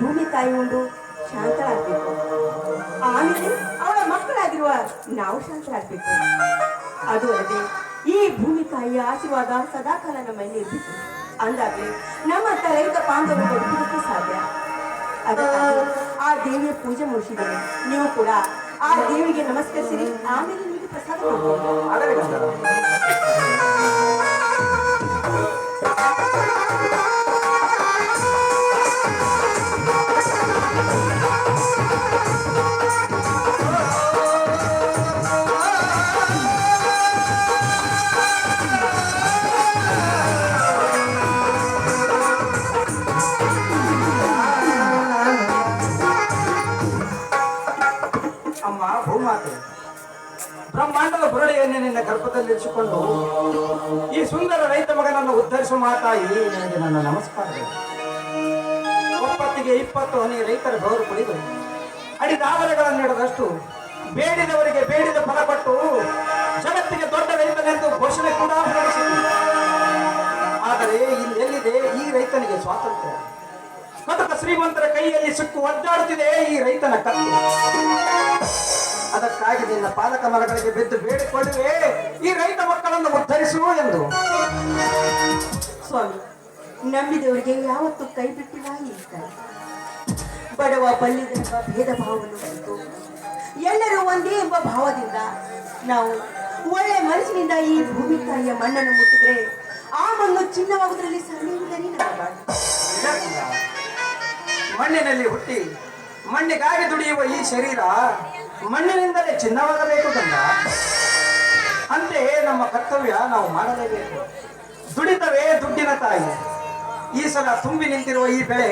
ಭೂಮಿ ತಾಯಿ ಉಂಡು ಶಾಂತರಾಗಬೇಕು ಆಮೇಲೆ ಅವಳ ಮಕ್ಕಳಾಗಿರುವ ನಾವು ಶಾಂತರಾಗಬೇಕು ಅದು ಅಲ್ಲದೆ ಈ ಭೂಮಿ ತಾಯಿಯ ಆಶೀರ್ವಾದ ಸದಾಕಾಲ ನಮ್ಮ ಇರಬೇಕು. ನಮ್ಮ ನಮ್ಮಂತ ರೈತ ಬಾಂಧವರು ಬದುಕಲಿಕ್ಕೆ ಸಾಧ್ಯ. ಅದಕ್ಕಾಗಿ ಆ ದೇವಿಯ ಪೂಜೆ ಮುಗಿಸಿದ್ದೇನೆ. ನೀವು ಕೂಡ ಆ ದೇವಿಗೆ ನಮಸ್ಕರಿಸಿರಿ. ಆಮೇಲೆ ನಿಮಗೆ ಪ್ರಸಾದ ಕೊಡ್ತೀನಿ. ಅಮ್ಮ ಭೂಮಾತೆ ಬ್ರಹ್ಮಾಂಡದ ಬುರಳಿಯನ್ನೇ ನಿನ್ನ ಗರ್ಭದಲ್ಲಿರಿಸಿಕೊಂಡು ಈ ಸುಂದರ ರೈತ ಮಗನನ್ನು ಉದ್ಧರಿಸುವ ಮಾತಾಯಿ ನನಗೆ ನನ್ನ ನಮಸ್ಕಾರ ಒಪ್ಪತ್ತಿಗೆ ಇಪ್ಪತ್ತು ಹನಿ ರೈತರ ಗೌರವ ಕುಡಿದು ಅಡಿದಾವಲೆಗಳನ್ನು ನೀಡದಷ್ಟು ಬೇಡಿದವರಿಗೆ ಬೇಡಿದ ಫಲ ಕೊಟ್ಟು ಜಗತ್ತಿಗೆ ದೊಡ್ಡ ರೈತನೆಂದು ಘೋಷಣೆ ಕೂಡ ಹೊರಡಿಸಿತು ಆದರೆ ಇಲ್ಲಿ ಎಲ್ಲಿದೆ ಈ ರೈತನಿಗೆ ಸ್ವಾತಂತ್ರ್ಯ? ಕಟಕ ಶ್ರೀಮಂತರ ಕೈಯಲ್ಲಿ ಸಿಕ್ಕು ಒದ್ದಾಡುತ್ತಿದೆ ಈ ರೈತನ ಕತ್ತು ನಿನ್ನ ಪಾಲಕ ಮರಗಳಿಗೆ ಬಿದ್ದು ಬೇಡಿಕೊಳ್ಳುವೆ. ಈ ರೈತ ಮಕ್ಕಳನ್ನು ಉದ್ಧರಿಸು ಎಂದು. ಸ್ವಾಮಿ ನಂಬಿದವರಿಗೆ ಯಾವತ್ತೂ ಕೈ ಬಿಟ್ಟಿಲ್ಲ ಬಡವ ಬಲ್ಲಿದೆಂಬ ಭೇದ ಭಾವವನ್ನು ಬಂತು ಎಲ್ಲರೂ ಒಂದೇ ಎಂಬ ಭಾವದಿಂದ ನಾವು ಒಳ್ಳೆ ಮನಸ್ಸಿನಿಂದ ಈ ಭೂಮಿ ತಾಯಿಯ ಮಣ್ಣನ್ನು ಮುಟ್ಟಿದ್ರೆ ಆ ಮಣ್ಣು ಚಿನ್ನವಾಗುವುದರಲ್ಲಿ ಸಮಯದಲ್ಲಿ ನಮ್ಮ ಮಣ್ಣಿನಲ್ಲಿ ಹುಟ್ಟಿ ಮಣ್ಣಿಗಾಗಿ ದುಡಿಯುವ ಈ ಶರೀರ ಮಣ್ಣಿನಿಂದಲೇ ಚಿನ್ನವಾಗಬೇಕು ಗಂಡ ಅಂತೆಯೇ ನಮ್ಮ ಕರ್ತವ್ಯ ನಾವು ಮಾಡಲೇಬೇಕು. ದುಡಿತವೇ ದುಡ್ಡಿನ ತಾಯಿ. ಈ ಸಲ ತುಂಬಿ ನಿಂತಿರುವ ಈ ಬೆಳೆ